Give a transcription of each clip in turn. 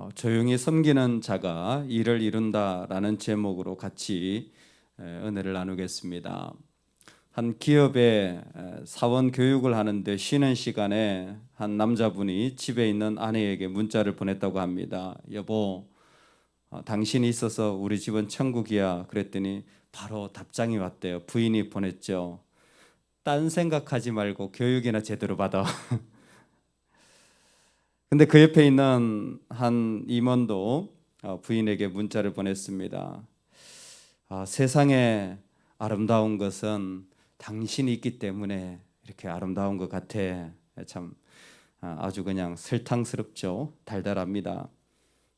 어, 조용히 섬기는 자가 일을 이룬다라는 제목으로 같이 에, 은혜를 나누겠습니다. 한 기업에 에, 사원 교육을 하는데 쉬는 시간에 한 남자분이 집에 있는 아내에게 문자를 보냈다고 합니다. 여보, 어, 당신이 있어서 우리 집은 천국이야. 그랬더니 바로 답장이 왔대요. 부인이 보냈죠. 딴 생각하지 말고 교육이나 제대로 받아. 근데 그 옆에 있는 한 임원도 어, 부인에게 문자를 보냈습니다. 아, 세상에 아름다운 것은 당신이 있기 때문에 이렇게 아름다운 것 같아. 참 아, 아주 그냥 설탕스럽죠. 달달합니다.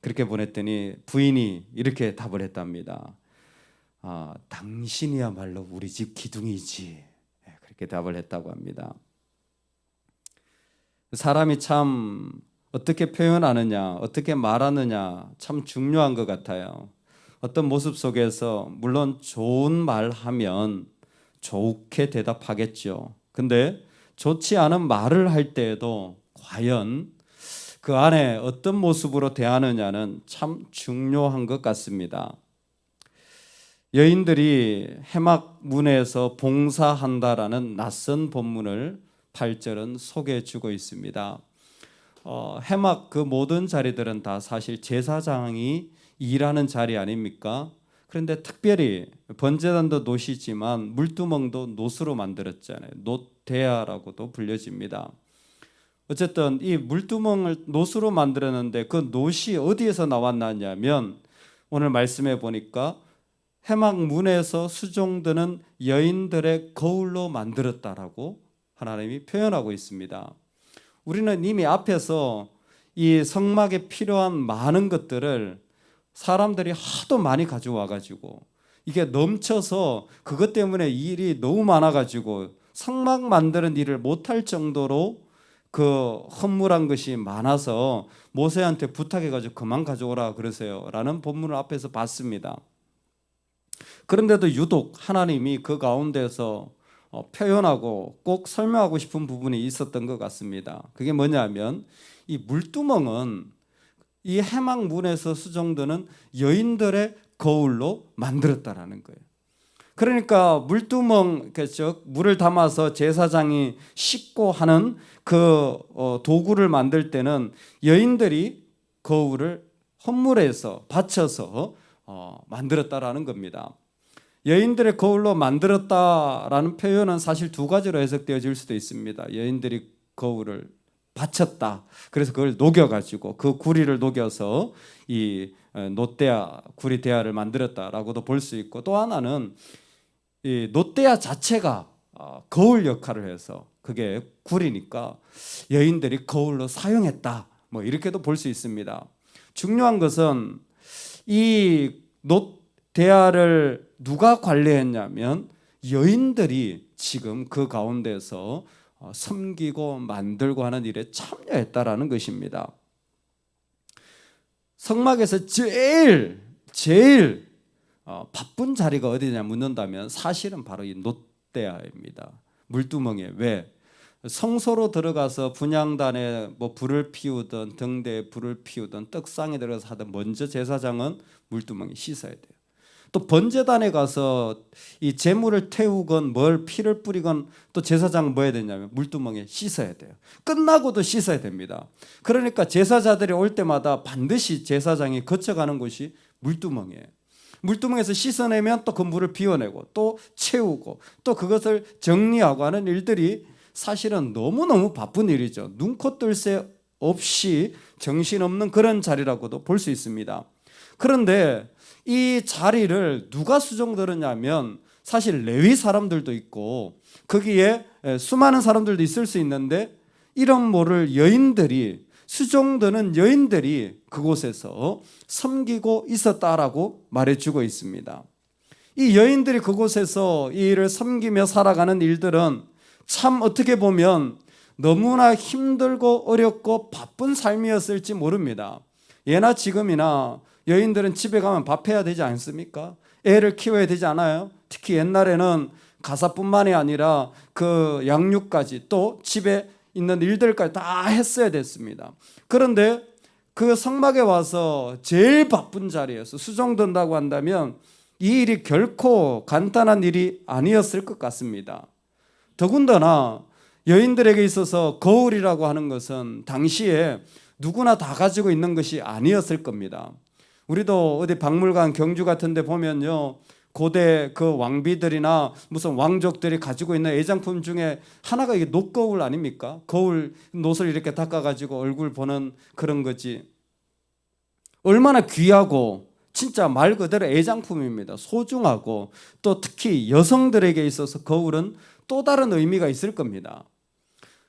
그렇게 보냈더니 부인이 이렇게 답을 했답니다. 아, 당신이야말로 우리 집 기둥이지. 예, 그렇게 답을 했다고 합니다. 사람이 참 어떻게 표현하느냐, 어떻게 말하느냐 참 중요한 것 같아요. 어떤 모습 속에서 물론 좋은 말 하면 좋게 대답하겠죠. 근데 좋지 않은 말을 할 때에도 과연 그 안에 어떤 모습으로 대하느냐는 참 중요한 것 같습니다. 여인들이 해막 문에서 봉사한다라는 낯선 본문을 8절은 소개해 주고 있습니다. 어, 해막 그 모든 자리들은 다 사실 제사장이 일하는 자리 아닙니까? 그런데 특별히 번제단도 노시지만 물두멍도 노수로 만들었잖아요. 노대야라고도 불려집니다. 어쨌든 이 물두멍을 노수로 만들었는데 그 노시 어디에서 나왔느냐면 오늘 말씀해 보니까 해막 문에서 수종드는 여인들의 거울로 만들었다라고 하나님이 표현하고 있습니다. 우리는 이미 앞에서 이 성막에 필요한 많은 것들을 사람들이 하도 많이 가져와 가지고 이게 넘쳐서 그것 때문에 일이 너무 많아 가지고 성막 만드는 일을 못할 정도로 그 허물한 것이 많아서 모세한테 부탁해 가지고 그만 가져오라 그러세요라는 본문을 앞에서 봤습니다. 그런데도 유독 하나님이 그 가운데서 어, 표현하고 꼭 설명하고 싶은 부분이 있었던 것 같습니다. 그게 뭐냐면 이 물두멍은 이 해막 문에서 수정되는 여인들의 거울로 만들었다라는 거예요. 그러니까 물두멍 즉 물을 담아서 제사장이 씻고 하는 그 어, 도구를 만들 때는 여인들이 거울을 헌물에서 받쳐서 어, 만들었다라는 겁니다. 여인들의 거울로 만들었다라는 표현은 사실 두 가지로 해석되어질 수도 있습니다. 여인들이 거울을 바쳤다. 그래서 그걸 녹여가지고 그 구리를 녹여서 이 어, 노대야 구리 대야를 만들었다라고도 볼 수 있고 또 하나는 이 노대야 자체가 어, 거울 역할을 해서 그게 구리니까 여인들이 거울로 사용했다. 뭐 이렇게도 볼 수 있습니다. 중요한 것은 이 노 대야를 누가 관리했냐면 여인들이 지금 그 가운데서 어, 섬기고 만들고 하는 일에 참여했다라는 것입니다. 성막에서 제일 제일 어, 바쁜 자리가 어디냐 묻는다면 사실은 바로 이 노대야입니다. 물두멍에 왜 성소로 들어가서 분양단에 뭐 불을 피우든 등대에 불을 피우든 떡상에 들어가서 하든 먼저 제사장은 물두멍에 씻어야 돼요. 또 번제단에 가서 이 재물을 태우건 뭘 피를 뿌리건 또 제사장 뭐 해야 되냐면 물두멍에 씻어야 돼요. 끝나고도 씻어야 됩니다. 그러니까 제사자들이 올 때마다 반드시 제사장이 거쳐가는 곳이 물두멍이에요. 물두멍에서 씻어내면 또 그 물을 비워내고 또 채우고 또 그것을 정리하고 하는 일들이 사실은 너무너무 바쁜 일이죠. 눈코 뜰 새 없이 정신없는 그런 자리라고도 볼 수 있습니다. 그런데 이 자리를 누가 수종들었냐면 사실 레위 사람들도 있고 거기에 수많은 사람들도 있을 수 있는데 이런 모를 여인들이 수종드는 여인들이 그곳에서 섬기고 있었다라고 말해주고 있습니다. 이 여인들이 그곳에서 이 일을 섬기며 살아가는 일들은 참 어떻게 보면 너무나 힘들고 어렵고 바쁜 삶이었을지 모릅니다. 예나 지금이나 여인들은 집에 가면 밥해야 되지 않습니까? 애를 키워야 되지 않아요? 특히 옛날에는 가사뿐만이 아니라 그 양육까지 또 집에 있는 일들까지 다 했어야 됐습니다. 그런데 그 성막에 와서 제일 바쁜 자리에서 수종든다고 한다면 이 일이 결코 간단한 일이 아니었을 것 같습니다. 더군다나 여인들에게 있어서 거울이라고 하는 것은 당시에 누구나 다 가지고 있는 것이 아니었을 겁니다. 우리도 어디 박물관 경주 같은 데 보면요. 고대 그 왕비들이나 무슨 왕족들이 가지고 있는 애장품 중에 하나가 이게 녹거울 아닙니까? 거울 노을 이렇게 닦아 가지고 얼굴 보는 그런 거지. 얼마나 귀하고 진짜 말 그대로 애장품입니다. 소중하고 또 특히 여성들에게 있어서 거울은 또 다른 의미가 있을 겁니다.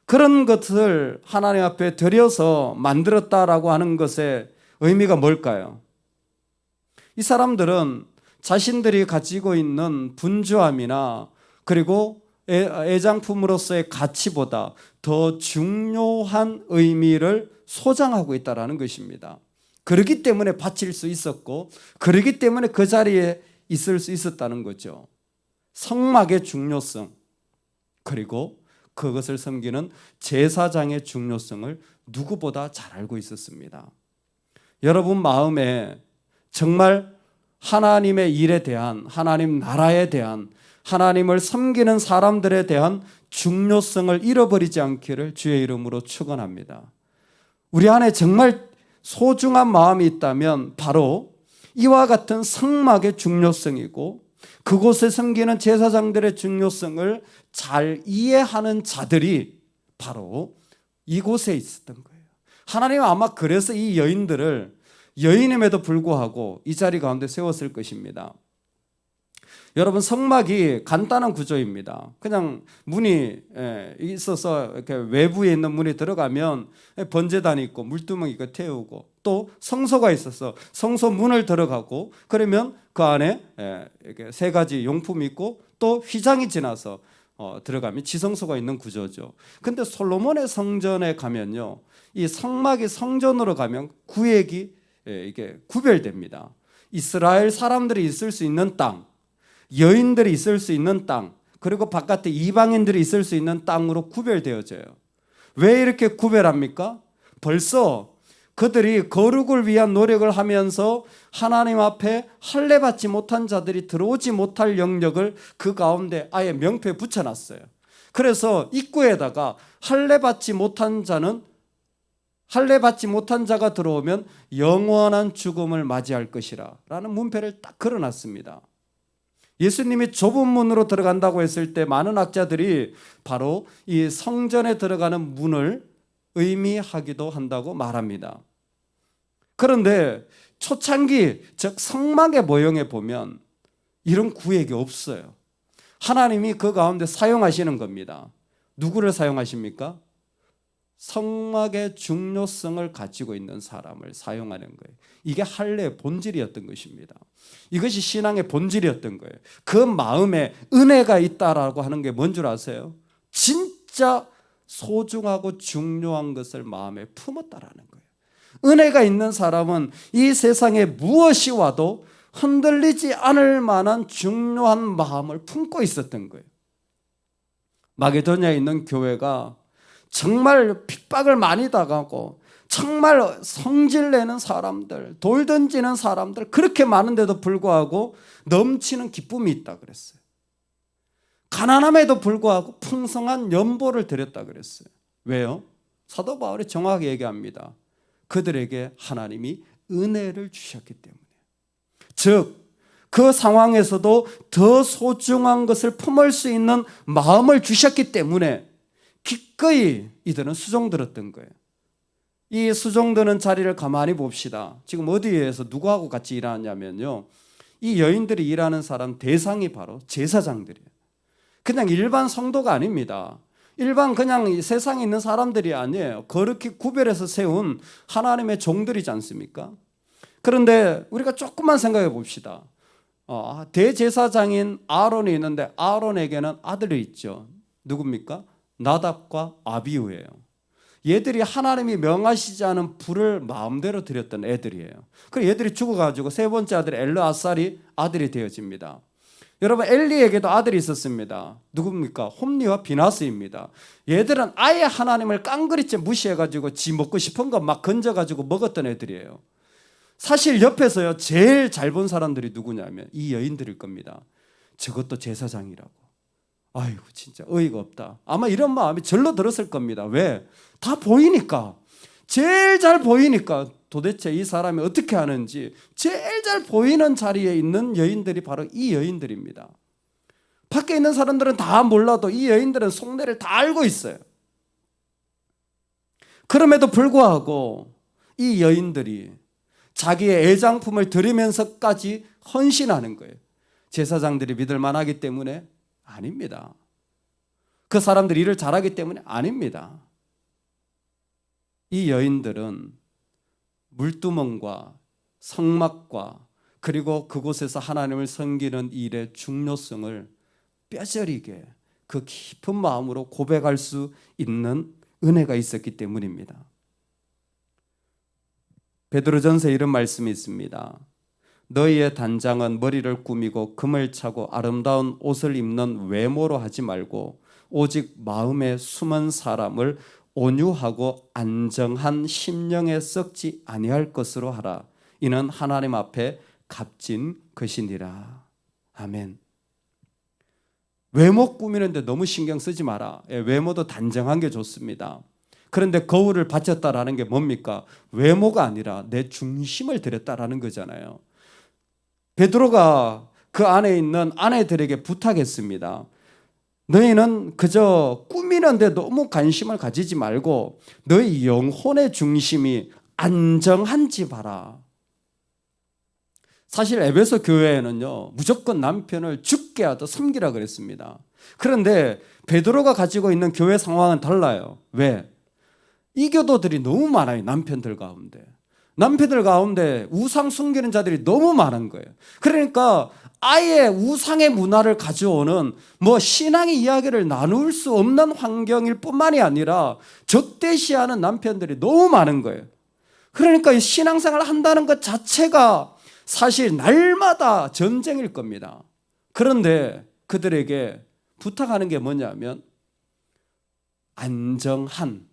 그런 것을 하나님 앞에 드려서 만들었다라고 하는 것의 의미가 뭘까요? 이 사람들은 자신들이 가지고 있는 분주함이나 그리고 애- 애장품으로서의 가치보다 더 중요한 의미를 소장하고 있다라는 것입니다. 그렇기 때문에 바칠 수 있었고 그렇기 때문에 그 자리에 있을 수 있었다는 거죠. 성막의 중요성 그리고 그것을 섬기는 제사장의 중요성을 누구보다 잘 알고 있었습니다. 여러분 마음에 정말 하나님의 일에 대한 하나님 나라에 대한 하나님을 섬기는 사람들에 대한 중요성을 잃어버리지 않기를 주의 이름으로 축원합니다. 우리 안에 정말 소중한 마음이 있다면 바로 이와 같은 성막의 중요성이고 그곳에 섬기는 제사장들의 중요성을 잘 이해하는 자들이 바로 이곳에 있었던 거예요. 하나님은 아마 그래서 이 여인들을 여인임에도 불구하고 이 자리 가운데 세웠을 것입니다. 여러분 성막이 간단한 구조입니다. 그냥 문이 예, 있어서 이렇게 외부에 있는 문이 들어가면 번제단이 있고 물두멍이 있고 태우고 또 성소가 있어서 성소 문을 들어가고 그러면 그 안에 예, 이렇게 세 가지 용품이 있고 또 휘장이 지나서 어, 들어가면 지성소가 있는 구조죠. 근데 솔로몬의 성전에 가면요, 이 성막이 성전으로 가면 구획이 예, 이게 구별됩니다. 이스라엘 사람들이 있을 수 있는 땅, 여인들이 있을 수 있는 땅, 그리고 바깥에 이방인들이 있을 수 있는 땅으로 구별되어져요. 왜 이렇게 구별합니까? 벌써 그들이 거룩을 위한 노력을 하면서 하나님 앞에 할례 받지 못한 자들이 들어오지 못할 영역을 그 가운데 아예 명패 붙여놨어요. 그래서 입구에다가 할례 받지 못한 자는 할례 받지 못한 자가 들어오면 영원한 죽음을 맞이할 것이라라는 문패를 딱 걸어놨습니다. 예수님이 좁은 문으로 들어간다고 했을 때 많은 학자들이 바로 이 성전에 들어가는 문을 의미하기도 한다고 말합니다. 그런데 초창기 즉 성막의 모형에 보면 이런 구획이 없어요. 하나님이 그 가운데 사용하시는 겁니다. 누구를 사용하십니까? 성막의 중요성을 가지고 있는 사람을 사용하는 거예요. 이게 할례의 본질이었던 것입니다. 이것이 신앙의 본질이었던 거예요. 그 마음에 은혜가 있다라고 하는 게 뭔 줄 아세요? 진짜 소중하고 중요한 것을 마음에 품었다라는 거예요. 은혜가 있는 사람은 이 세상에 무엇이 와도 흔들리지 않을 만한 중요한 마음을 품고 있었던 거예요. 마게도냐에 있는 교회가 정말 핍박을 많이 당하고 정말 성질 내는 사람들, 돌 던지는 사람들 그렇게 많은데도 불구하고 넘치는 기쁨이 있다 그랬어요. 가난함에도 불구하고 풍성한 연보를 드렸다 그랬어요. 왜요? 사도 바울이 정확하게 얘기합니다. 그들에게 하나님이 은혜를 주셨기 때문에. 즉, 그 상황에서도 더 소중한 것을 품을 수 있는 마음을 주셨기 때문에 기꺼이 이들은 수종들었던 거예요. 이 수종드는 자리를 가만히 봅시다. 지금 어디에서 누구하고 같이 일하냐면요. 이 여인들이 일하는 사람 대상이 바로 제사장들이에요. 그냥 일반 성도가 아닙니다. 일반 그냥 이 세상에 있는 사람들이 아니에요. 그렇게 구별해서 세운 하나님의 종들이지 않습니까? 그런데 우리가 조금만 생각해 봅시다. 어, 대제사장인 아론이 있는데 아론에게는 아들이 있죠. 누굽니까? 나답과 아비우예요. 얘들이 하나님이 명하시지 않은 불을 마음대로 드렸던 애들이에요. 그래 얘들이 죽어가지고 세 번째 아들 엘르아살이 아들이 되어집니다. 여러분 엘리에게도 아들이 있었습니다. 누굽니까? 홈리와 비나스입니다. 얘들은 아예 하나님을 깡그리째 무시해가지고 지 먹고 싶은 것 막 건져가지고 먹었던 애들이에요. 사실 옆에서요 제일 잘 본 사람들이 누구냐면 이 여인들일 겁니다. 저것도 제사장이라고. 아이고 진짜 어이가 없다. 아마 이런 마음이 절로 들었을 겁니다. 왜? 다 보이니까. 제일 잘 보이니까 도대체 이 사람이 어떻게 하는지 제일 잘 보이는 자리에 있는 여인들이 바로 이 여인들입니다. 밖에 있는 사람들은 다 몰라도 이 여인들은 속내를 다 알고 있어요. 그럼에도 불구하고 이 여인들이 자기의 애장품을 드리면서까지 헌신하는 거예요. 제사장들이 믿을 만하기 때문에 아닙니다. 그 사람들이 일을 잘하기 때문에 아닙니다. 이 여인들은 물두멍과 성막과 그리고 그곳에서 하나님을 섬기는 일의 중요성을 뼈저리게 그 깊은 마음으로 고백할 수 있는 은혜가 있었기 때문입니다. 베드로전서 이런 말씀이 있습니다. 너희의 단장은 머리를 꾸미고 금을 차고 아름다운 옷을 입는 외모로 하지 말고 오직 마음에 숨은 사람을 온유하고 안정한 심령에 썩지 아니할 것으로 하라. 이는 하나님 앞에 값진 것이니라. 아멘. 외모 꾸미는데 너무 신경 쓰지 마라. 예, 외모도 단정한 게 좋습니다. 그런데 거울을 바쳤다라는 게 뭡니까? 외모가 아니라 내 중심을 드렸다라는 거잖아요. 베드로가 그 안에 있는 아내들에게 부탁했습니다. 너희는 그저 꾸미는데 너무 관심을 가지지 말고 너희 영혼의 중심이 안정한지 봐라. 사실 에베소 교회에는요 무조건 남편을 죽게 하듯 섬기라 그랬습니다. 그런데 베드로가 가지고 있는 교회 상황은 달라요. 왜? 이 교도들이 너무 많아요 남편들 가운데. 남편들 가운데 우상 숨기는 자들이 너무 많은 거예요. 그러니까 아예 우상의 문화를 가져오는 뭐 신앙의 이야기를 나눌 수 없는 환경일 뿐만이 아니라 적대시하는 남편들이 너무 많은 거예요. 그러니까 이 신앙생활을 한다는 것 자체가 사실 날마다 전쟁일 겁니다. 그런데 그들에게 부탁하는 게 뭐냐면 안정한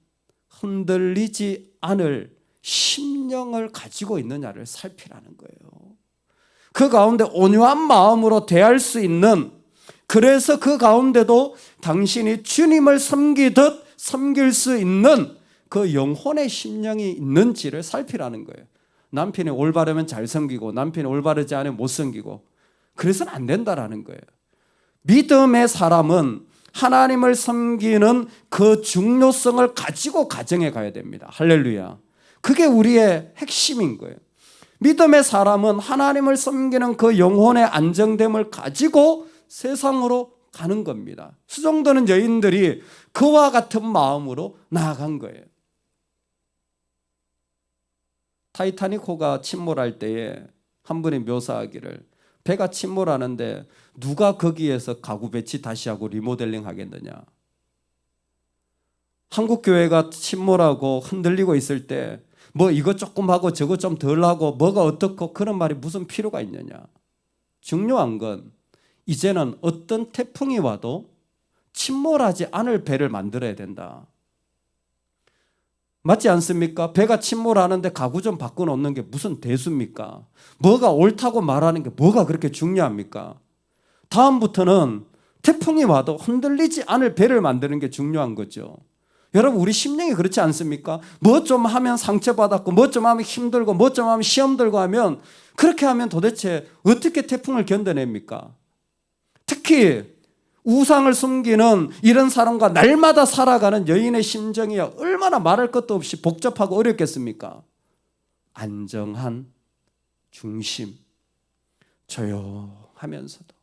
흔들리지 않을 심령을 가지고 있느냐를 살피라는 거예요. 그 가운데 온유한 마음으로 대할 수 있는 그래서 그 가운데도 당신이 주님을 섬기듯 섬길 수 있는 그 영혼의 심령이 있는지를 살피라는 거예요. 남편이 올바르면 잘 섬기고 남편이 올바르지 않으면 못 섬기고 그래서는 안 된다라는 거예요. 믿음의 사람은 하나님을 섬기는 그 중요성을 가지고 가정에 가야 됩니다. 할렐루야. 그게 우리의 핵심인 거예요. 믿음의 사람은 하나님을 섬기는 그 영혼의 안정됨을 가지고 세상으로 가는 겁니다. 수정도는 여인들이 그와 같은 마음으로 나아간 거예요. 타이타닉 호가 침몰할 때에 한 분이 묘사하기를 배가 침몰하는데 누가 거기에서 가구 배치 다시 하고 리모델링 하겠느냐. 한국 교회가 침몰하고 흔들리고 있을 때 뭐 이거 조금 하고 저거 좀덜 하고 뭐가 어떻고 그런 말이 무슨 필요가 있느냐. 중요한 건 이제는 어떤 태풍이 와도 침몰하지 않을 배를 만들어야 된다. 맞지 않습니까? 배가 침몰하는데 가구 좀 바꿔 놓는 게 무슨 대수입니까? 뭐가 옳다고 말하는 게 뭐가 그렇게 중요합니까? 다음부터는 태풍이 와도 흔들리지 않을 배를 만드는 게 중요한 거죠. 여러분 우리 심령이 그렇지 않습니까? 뭐 좀 하면 상처받았고 뭐 좀 하면 힘들고 뭐 좀 하면 시험 들고 하면 그렇게 하면 도대체 어떻게 태풍을 견뎌냅니까? 특히 우상을 숨기는 이런 사람과 날마다 살아가는 여인의 심정이 얼마나 말할 것도 없이 복잡하고 어렵겠습니까? 안정한 중심, 조용하면서도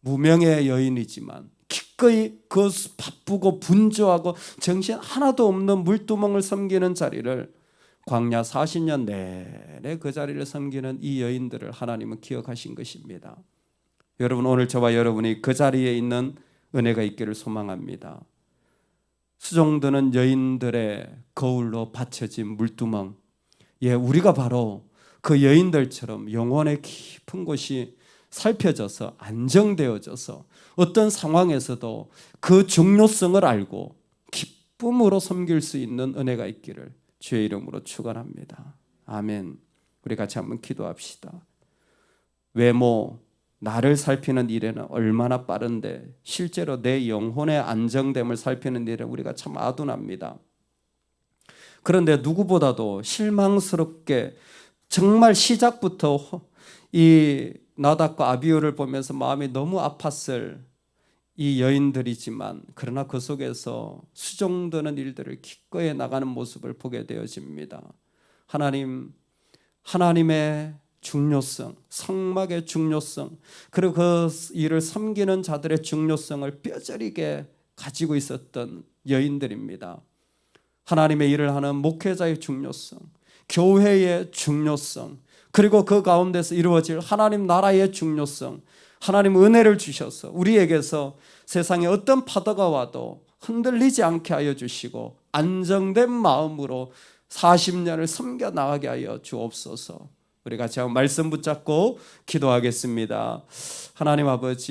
무명의 여인이지만 기꺼이 그 바쁘고 분주하고 정신 하나도 없는 물두멍을 섬기는 자리를 광야 40년 내내 그 자리를 섬기는 이 여인들을 하나님은 기억하신 것입니다. 여러분 오늘 저와 여러분이 그 자리에 있는 은혜가 있기를 소망합니다. 수종드는 여인들의 거울로 받쳐진 물두멍. 예, 우리가 바로 그 여인들처럼 영혼의 깊은 곳이 살펴져서 안정되어져서 어떤 상황에서도 그 중요성을 알고 기쁨으로 섬길 수 있는 은혜가 있기를 주의 이름으로 축원합니다. 아멘. 우리 같이 한번 기도합시다. 외모 나를 살피는 일에는 얼마나 빠른데 실제로 내 영혼의 안정됨을 살피는 일에 우리가 참 아둔합니다. 그런데 누구보다도 실망스럽게 정말 시작부터 이 나답과 아비오를 보면서 마음이 너무 아팠을 이 여인들이지만 그러나 그 속에서 수종드는 일들을 기꺼이 나가는 모습을 보게 되어집니다. 하나님 하나님의 중요성, 성막의 중요성, 그리고 그 일을 섬기는 자들의 중요성을 뼈저리게 가지고 있었던 여인들입니다. 하나님의 일을 하는 목회자의 중요성, 교회의 중요성, 그리고 그 가운데서 이루어질 하나님 나라의 중요성, 하나님 은혜를 주셔서 우리에게서 세상에 어떤 파도가 와도 흔들리지 않게 하여 주시고 안정된 마음으로 40년을 섬겨 나가게 하여 주옵소서. 우리 같이 한번 말씀 붙잡고 기도하겠습니다. 하나님 아버지